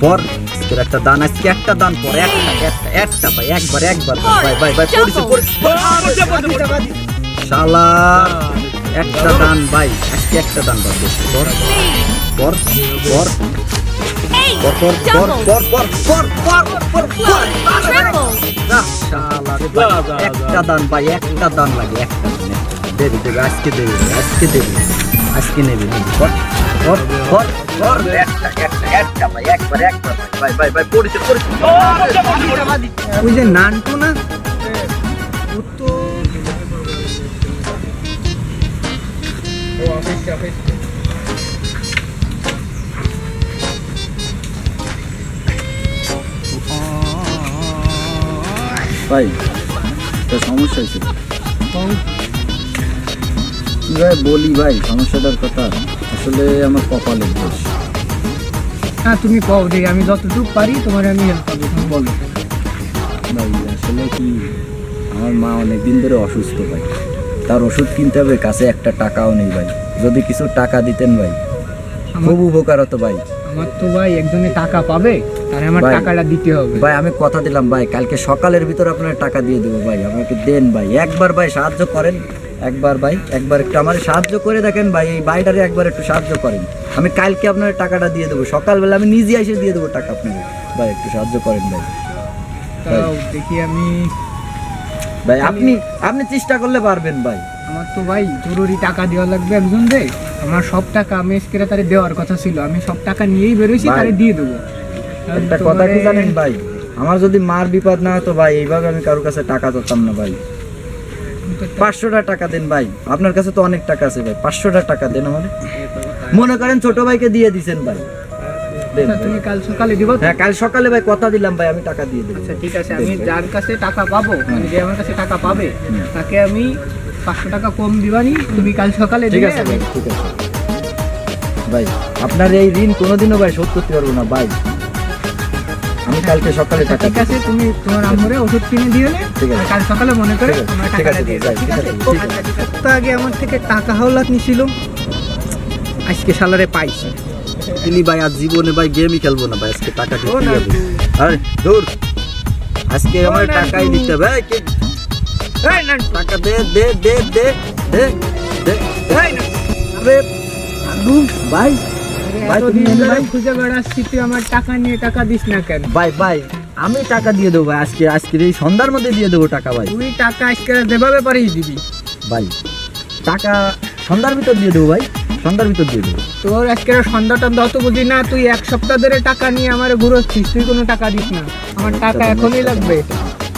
পর আজকের একটা দান আজকে একটা দান পর একটা একটা একটা ভাই একবার একবার ভাই ভাই ভাই পড়েছে পড়েছে শালা একটা দান ভাই আজকে একটা দান। পর পর পর পর পর পর পর পর। একটা দান ভাই একটা দান লাগে একটা দেবে দেবে আজকে দেবে আজকে দেবে আজকে নেবে নেবে পর পর পর Vai, vai, vai, vai, vai, পড়ছে পড়ছে ওই যে নানটু না ভাই সমস্যা হয়েছে ভাই বলি ভাই সমস্যাটার কথা। আসলে আমার কপালের দোষ। হ্যাঁ তুমি কও যে আমি যতটুকু পারি তোমার আমি হেল্প করব তুমি বলো। ভাই আসলে কি আমার মা অনেক দিন ধরে অসুস্থ ভাই। তার ওষুধ কিনতে হবে কাছে একটা টাকাও নেই ভাই। যদি কিছু টাকা দিতেন ভাই খুব উপকার হতো ভাই। আমার তো ভাই একজনে টাকা পাবে তার আমার টাকাটা দিতে হবে। ভাই আমি কথা দিলাম ভাই। কালকে সকালের ভিতর আপনার টাকা দিয়ে দেবো ভাই আমাকে দেন ভাই। একবার ভাই সাহায্য করেন। একবার ভাই একবার একটু আমার সাহায্য করে দেখেন ভাই এই বাইটারে একবার একটু সাহায্য করেন। আমি কালকে আপনার টাকাটা দিয়ে দেবো সকালবেলা আমি নিজে এসে দিয়ে দেবো টাকা আপনাকে। ভাই একটু সাহায্য করেন ভাই। দেখি আমি ভাই আপনি আপনি চেষ্টা করলে পারবেন ভাই। আমার তো ভাই জরুরি টাকা দেওয়া লাগবে একজন রে আমার সব টাকা আমি আজকে তারে দেওয়ার কথা ছিল আমি সব টাকা নিয়েই বেরোইছি ভাই। তারে দিয়ে দেবো। একটা কথা কি জানেন ভাই? আমার যদি মার বিপদ না হতো ভাই এইভাবে আমি কারোর কাছে টাকা চাতাম না ভাই। পাঁচশোটা টাকা দেন ভাই। আপনার কাছে তো অনেক টাকা আছে ভাই পাঁচশোটা টাকা দেন আমার মনে করেন ছোট ভাইকে দিয়ে দিছেন ভাই। আচ্ছা, ভাই। তুমি কাল সকালে দিবো হ্যাঁ কাল সকালে ভাই কথা দিলাম ভাই আমি টাকা দিয়ে দেবো। আচ্ছা ঠিক আছে আমি যার কাছে টাকা পাবো মানে যে আমার কাছে টাকা পাবে তাকে আমি পাঁচশো টাকা কম দিবানি তুমি কাল সকালে ঠিক আছে ভাই ঠিক আছে। ভাই আপনার এই ঋণ কোনোদিনও ভাই শোধ করতে পারব না ভাই। আমি কালকে সকালে আচ্ছা, টাকা ঠিক আছে তুমি তোমার আম্মুরে ওষুধ কিনে আছে। আর কাল সকালে মনে করে টাকাটা দিয়ে ঠিক আছে আছে। তো আগে আমার থেকে টাকা হাওলাত নিছিল। আজকে সালারে পাইছি। তিনি ভাই আজ জীবনে ভাই গেমই খেলব না ভাই আজকে টাকা না, হবে। আরে দূর আজকে আমার টাকাই দিতে হবে। কে- টাকা দে দে দে দে দে দে ভাই। ভাই, তুমি এতদিন এনে ধরে ভাই? খুঁজে বেড়াচ্ছি তুই আমার টাকা নিয়ে টাকা দিস না কেন? ভাই ভাই আমি টাকা দিয়ে দেবো ভাই আজকে এই সন্ধ্যার মধ্যে দিয়ে দেবো টাকা ভাই। তুই টাকা আজকে যেভাবে পারিস দিবি। ভাই টাকা সন্ধ্যার ভিতর দিয়ে দেবো ভাই সন্ধ্যার ভিতর দিয়ে দেবো। তোর আজকে সন্ধ্যাটা দত বুঝি না তুই এক সপ্তাহ ধরে টাকা নিয়ে আমার ঘুরোচ্ছিস তুই কোনো টাকা দিস না। আমার টাকা এখনই লাগবে।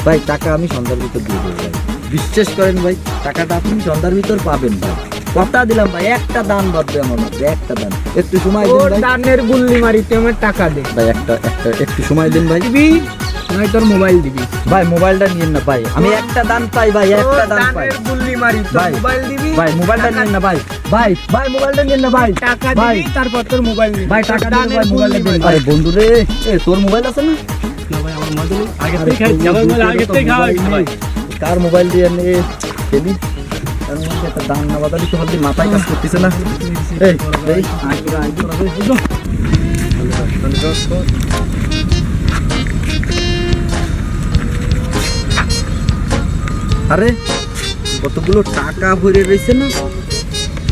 ভাই টাকা আমি সন্ধ্যার ভিতর দিয়ে দেবো ভাই। বিশ্বাস করেন ভাই টাকাটা আপনি সন্ধ্যার ভিতর পাবেন ভাই। কথা দিলাম ভাই একটা দান বাদবে আমার মাত্র একটা দান। একটু সময় দিন তোর ভাই। দানের গুল্লি মারি তুই আমার টাকা দে। ভাই একটা একটা একটু সময় দিন ভাই। দিবি? নয় তোর মোবাইল দিবি। ভাই মোবাইলটা নিয়েন না ভাই। আমি একটা দান পাই ভাই একটা দান পাই দানের গুল্লি মারি ভাই, মোবাইল দিবি? ভাই মোবাইলটা না ভাই। ভাই ভাই মোবাইলটা না ভাই। টাকা দিবি তারপর তোর মোবাইল দিবি। ভাই টাকা দানের ভাই মোবাইলটা মারি। আরে বন্ধু রে এ তোর মোবাইল আছে না? আগে আরে থেকে তোর যাবার আগে থেকে খাওয়া মোবাইল ভাই। নেই। কার মোবাইল দিয়ে নে খেলি? মাথায় করতেছে না আরে কতগুলো টাকা ভরে রয়েছে না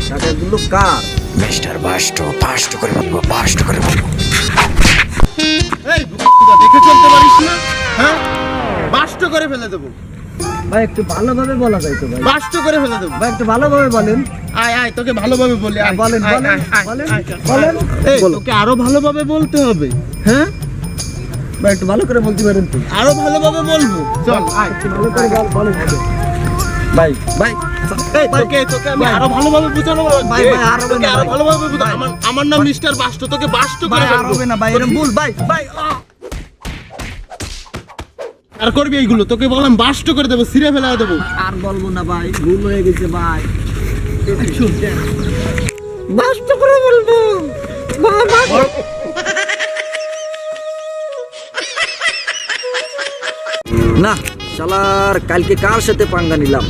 টাকাগুলো কার মিস্টার বাস্ট ফাস্ট করে বলব করে বলব দেখে চলতে পারিস না হ্যাঁ? করে ফেলে দেবো। ভাই একটু ভালোভাবে বলা যায় তো ভাই। করে ফেলে দেবো। ভাই একটু ভালোভাবে বলেন। আয় আয় তোকে ভালোভাবে বলি আয়, বলেন বলেন আয়, বলেন এই, তোকে আরও ভালোভাবে বলতে হবে হ্যাঁ? ভাই একটু ভালো করে বলতে পারেন তো। আরও ভালোভাবে বলব চল আয়। একটু ভালো করে বল- বলেন। ভাই ভাই আমার নাম মিস্টার বাষ্ট তোকে বাষ্ট করে ভাই আর হবে না ভাই এরকম ভুল ভাই ভাই! আর করবি এইগুলো? তোকে বললাম বাষ্ট করে দেবো সিরে ফেলা দেবো। আর বলব না ভাই ভুল হয়ে গেছে ভাই। বাস্ত করে বলব না শালার কালকে কার সাথে পাঙ্গা নিলাম?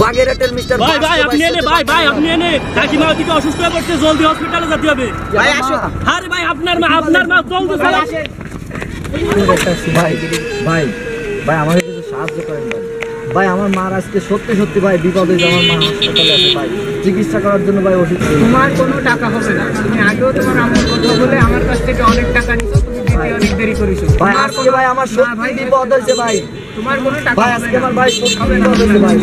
বাগেরহাটের মিস্টার ভাই ভাই আপনি এনে ভাই ভাই আপনি এনে কাকিমা ওদিকে অসুস্থ হয়ে পড়ছে জলদি হসপিটালে যেতে হবে। ভাই আসো। আরে ভাই আপনার মা আপনার মা জলদি চলে। ভাই ভাই ভাই আমাকে কিছু সাহায্য করেন ভাই। ভাই আমার মার আজকে সত্যি সত্যি ভাই বিপদে আমার মা হাসপাতালে আছে ভাই। চিকিৎসা করার জন্য ভাই ওষুধ তোমার কোনো টাকা হবে না। তুমি আগেও তোমার আমার কথা বলে আমার কাছ থেকে অনেক টাকা নিছো তুমি দিতে অনেক দেরি করেছ। ভাই আজকে ভাই আমার সত্যি বিপদ হয়েছে ভাই। তোমার কোনো টাকা ভাই আজকে আমার ভাই সত্যি বিপদ হয়েছে ভাই।